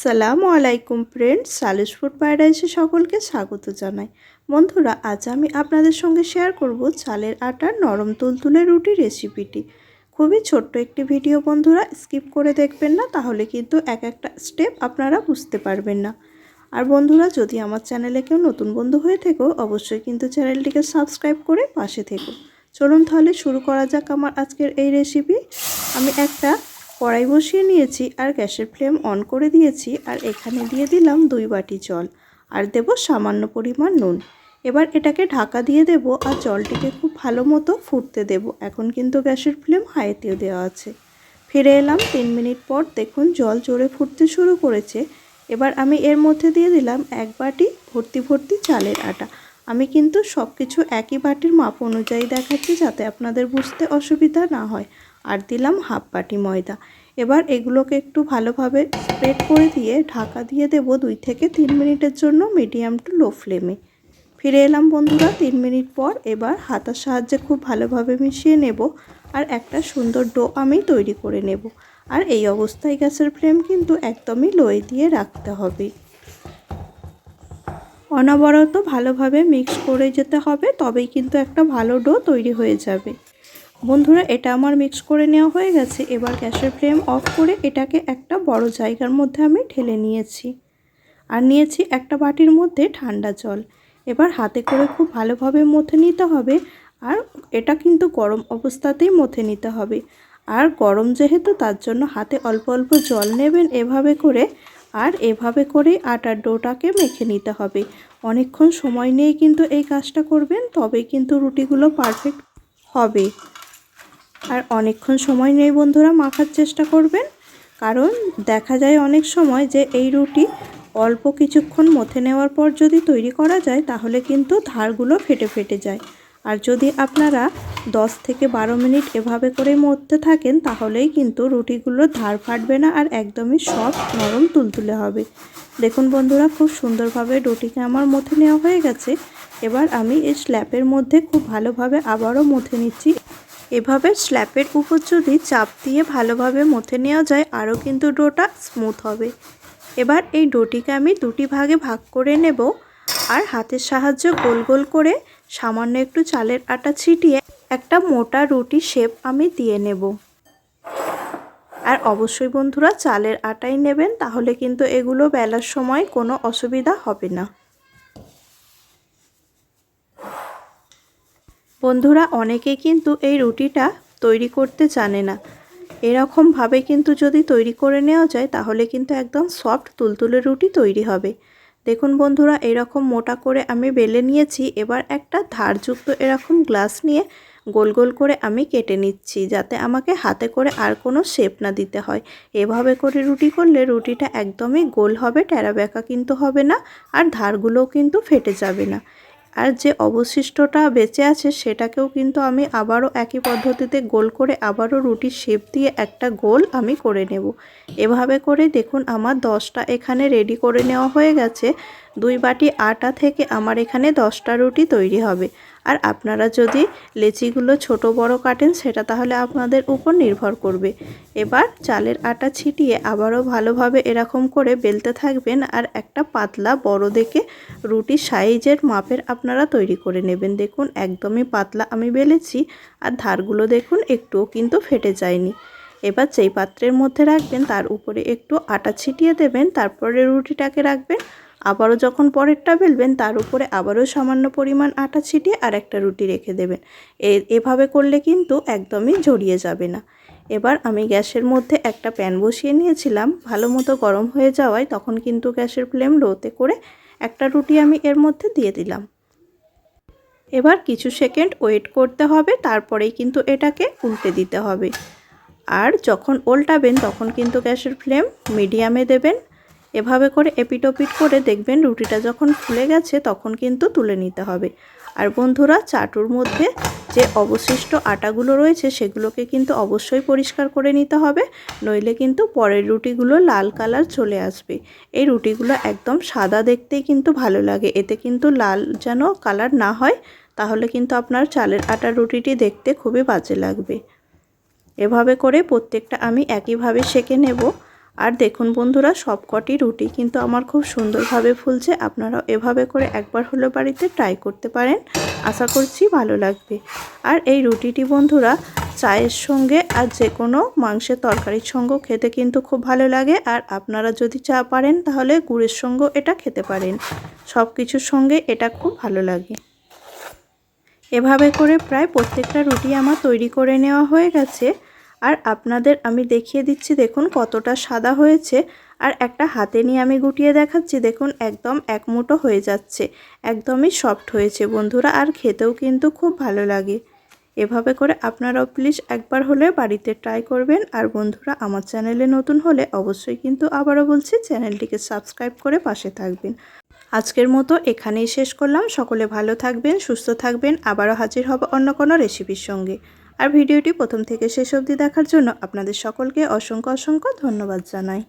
সালামু আলাইকুম ফ্রেন্ড সালিশ ফুড প্যারাডাইসে সকলকে স্বাগত জানাই। বন্ধুরা, আজ আমি আপনাদের সঙ্গে শেয়ার করব চালের আটার নরম তুলতুলে রুটি রেসিপিটি খুবই ছোট্ট একটি ভিডিও বন্ধুরা স্কিপ করে দেখবেন না, তাহলে কিন্তু এক একটা স্টেপ আপনারা বুঝতে পারবেন না। আর বন্ধুরা, যদি আমার চ্যানেলে কেউ নতুন বন্ধু হয়ে থেকো, অবশ্যই কিন্তু চ্যানেলটিকে সাবস্ক্রাইব করে পাশে থেকো। চলুন তাহলে শুরু করা যাক আমার আজকের এই রেসিপি আমি একটা কড়াই বসিয়ে নিয়েছি আর গ্যাসের ফ্লেম অন করে দিয়েছি আর এখানে দিয়ে দিলাম দুই বাটি জল। আর দেব সামান্য পরিমাণ নুন। এবার এটাকে ঢাকা দিয়ে দেব আর জলটিকে খুব ভালো মতো ফুটতে দেব। এখন কিন্তু গ্যাসের ফ্লেম হাইতেও দেওয়া আছে। ফিরে এলাম তিন মিনিট পর দেখুন জল জোরে ফুটতে শুরু করেছে। এবার আমি এর মধ্যে দিয়ে দিলাম এক বাটি ভর্তি ভর্তি চালের আটা। আমি কিন্তু সব কিছু একই বাটির মাপ অনুযায়ী দেখাচ্ছি যাতে আপনাদের বুঝতে অসুবিধা না হয়। আর দিলাম হাফ বাটি ময়দা। এবার এগুলোকে একটু ভালোভাবে স্প্রেড করে দিয়ে ঢাকা দিয়ে দেব দুই থেকে তিন মিনিটের জন্য মিডিয়াম টু লো ফ্লেমে ফিরে এলাম বন্ধুরা, তিন মিনিট পর এবার হাতার সাহায্যে খুব ভালোভাবে মিশিয়ে নেব আর একটা সুন্দর ডো আমি তৈরি করে নেব। আর এই অবস্থায় গ্যাসের ফ্লেম কিন্তু একদমই লোয়ে দিয়ে রাখতে হবে। অনবরত ভালোভাবে মিক্স করে যেতে হবে, তবেই কিন্তু একটা ভালো ডো তৈরি হয়ে যাবে। বন্ধুরা, এটা আমার মিক্স করে নেওয়া হয়ে গেছে। এবার গ্যাসের ফ্লেম অফ করে এটাকে একটা বড় জায়গার মধ্যে আমি ঢেলে নিয়েছি। আর নিয়েছি একটা বাটির মধ্যে ঠান্ডা জল। এবার হাতে করে খুব ভালোভাবে মথে নিতে হবে। আর এটা কিন্তু গরম অবস্থাতেই মথে নিতে হবে। আর গরম যেহেতু, তার জন্য হাতে অল্প অল্প জল নেবেন এভাবে করে। আর এভাবে করেই আটার ডোটাকে মেখে নিতে হবে। অনেকক্ষণ সময় নিয়ে কিন্তু এই কাজটা করবেন, তবেই কিন্তু রুটিগুলো পারফেক্ট হবে। আর অনেকক্ষণ সময় নেই বন্ধুরা মাখার চেষ্টা করবেন। কারণ দেখা যায় অনেক সময় যে এই রুটি অল্প কিছুক্ষণ মথে নেওয়ার পর যদি তৈরি করা যায়, তাহলে কিন্তু ধারগুলো ফেটে ফেটে যায়। আর যদি আপনারা 10 থেকে বারো মিনিট এভাবে করে মরতে থাকেন, তাহলেই কিন্তু রুটিগুলো ধার ফাটবে না আর একদমই সফট নরম তুলতুলে হবে। দেখুন বন্ধুরা, খুব সুন্দরভাবে রুটিকে আমার মথে নেওয়া হয়ে গেছে। এবার আমি এই স্ল্যাপের মধ্যে খুব ভালোভাবে আবারও মথে নিচ্ছি। এভাবে স্ল্যাপের উপর যদি চাপ দিয়ে ভালোভাবে মথে নেওয়া যায়, আরও কিন্তু ডোটা স্মুথ হবে। এবার এই ডোটিকে আমি দুটি ভাগে ভাগ করে নেব আর হাতের সাহায্যে গোল গোল করে সামান্য একটু চালের আটা ছিটিয়ে একটা মোটা রুটি শেপ আমি দিয়ে নেব। আর অবশ্যই বন্ধুরা, চালের আটাই নেবেন, তাহলে কিন্তু এগুলো বেলার সময় কোনো অসুবিধা হবে না। বন্ধুরা অনেকে কিন্তু এই রুটিটা তৈরি করতে জানে না। এরকমভাবে কিন্তু যদি তৈরি করে নেওয়া যায়, তাহলে কিন্তু একদম সফট তুলতুলে রুটি তৈরি হবে। দেখুন বন্ধুরা, এরকম মোটা করে আমি বেলে নিয়েছি। এবার একটা ধারযুক্ত এরকম গ্লাস নিয়ে গোল গোল করে আমি কেটে নিচ্ছি, যাতে আমাকে হাতে করে আর কোনো শেপ না দিতে হয়। এভাবে করে রুটি করলে রুটিটা একদমই গোল হবে টেরা বেঁকা কিন্তু হবে না, আর ধারগুলোও কিন্তু ফেটে যাবে না। আর যে অবশিষ্টটা বেঁচে আছে সেটাকেও কিন্তু আমি আবারও একই পদ্ধতিতে গোল করে আবারও রুটির শেপ দিয়ে একটা গোল আমি করে নেব। এভাবে করে দেখুন আমার দশটা এখানে রেডি করে নেওয়া হয়ে গেছে। দুই বাটি আটা থেকে আমার এখানে দশটা রুটি তৈরি হবে। আর আপনারা যদি লেচিগুলো ছোট বড় কাটেন, সেটা তাহলে আপনাদের উপর নির্ভর করবে। এবার চালের আটা ছিটিয়ে আবারও ভালোভাবে এরকম করে বেলতে থাকবেন আর একটা পাতলা বড় দেখে রুটি সাইজের মাপের আপনারা তৈরি করে নেবেন। দেখুন, একদমই পাতলা আমি বেলেছি আর ধারগুলো দেখুন, একটুও কিন্তু ফেটে যায়নি। এবার যেই পাত্রের মধ্যে রাখবেন, তার উপরে একটু আটা ছিটিয়ে দেবেন, তারপরে রুটিটাকে রাখবেন। আবারও যখন পরেরটা বেলবেন, তার উপরে আবারও সামান্য পরিমাণ আটা ছিটিয়ে আর একটা রুটি রেখে দেবেন। এভাবে করলে কিন্তু একদমই জড়িয়ে যাবে না। এবার আমি গ্যাসের মধ্যে একটা প্যান বসিয়ে নিয়েছিলাম। ভালো মতো গরম হয়ে যাওয়ায় তখন কিন্তু গ্যাসের ফ্লেম লোতে করে একটা রুটি আমি এর মধ্যে দিয়ে দিলাম। এবার কিছু সেকেন্ড ওয়েট করতে হবে, তারপরেই কিন্তু এটাকে উল্টে দিতে হবে। আর যখন ওল্টাবেন, তখন কিন্তু গ্যাসের ফ্লেম মিডিয়ামে দেবেন। এভাবে করে এপিটোপিট করে দেখবেন রুটিটা যখন ফুলে গেছে তখন কিন্তু তুলে নিতে হবে। আর বন্ধুরা, চাটুর মধ্যে যে অবশিষ্ট আটাগুলো রয়েছে সেগুলোকে কিন্তু অবশ্যই পরিষ্কার করে নিতে হবে, নইলে কিন্তু পরের রুটিগুলো লাল কালার চলে আসবে। এই রুটিগুলো একদম সাদা দেখতেই কিন্তু ভালো লাগে। এতে কিন্তু লাল যেন কালার না হয়, তাহলে কিন্তু আপনার চালের আটার রুটিটি দেখতে খুবই বাজে লাগবে। এভাবে করে প্রত্যেকটা আমি একইভাবে সেঁকে নেব। আর দেখুন বন্ধুরা, সবকটি রুটি কিন্তু আমার খুব সুন্দরভাবে ফুলছে। আপনারাও এভাবে করে একবার হলো বাড়িতে ট্রাই করতে পারেন। আশা করছি ভালো লাগবে। আর এই রুটিটি বন্ধুরা, চায়ের সঙ্গে আর যে কোনো মাংসের তরকারির সঙ্গেও খেতে কিন্তু খুব ভালো লাগে। আর আপনারা যদি চা পারেন, তাহলে গুড়ের সঙ্গে এটা খেতে পারেন। সব কিছুর সঙ্গে এটা খুব ভালো লাগে। এভাবে করে প্রায় প্রত্যেকটা রুটি আমার তৈরি করে নেওয়া হয়ে গেছে। আর আপনাদের আমি দেখিয়ে দিচ্ছি, দেখুন কতটা সাদা হয়েছে। আর একটা হাতে নিয়ে আমি গুটিয়ে দেখাচ্ছি, দেখুন একদম এক মুঠো হয়ে যাচ্ছে, একদমই সফট হয়েছে বন্ধুরা, আর খেতেও কিন্তু খুব ভালো লাগে। এভাবে করে আপনারাও প্লিজ একবার হলে বাড়িতে ট্রাই করবেন। আর বন্ধুরা, আমার চ্যানেলে নতুন হলে অবশ্যই কিন্তু আবারও বলছি, চ্যানেলটিকে সাবস্ক্রাইব করে পাশে থাকবেন। আজকের মতো এখানেই শেষ করলাম। সকলে ভালো থাকবেন, সুস্থ থাকবেন। আবারও হাজির হব অন্য কোনো রেসিপির সঙ্গে। আর ভিডিওটি প্রথম থেকে শেষ অবধি দেখার জন্য আপনাদের সকলকে অসংখ্য অসংখ্য ধন্যবাদ জানাই।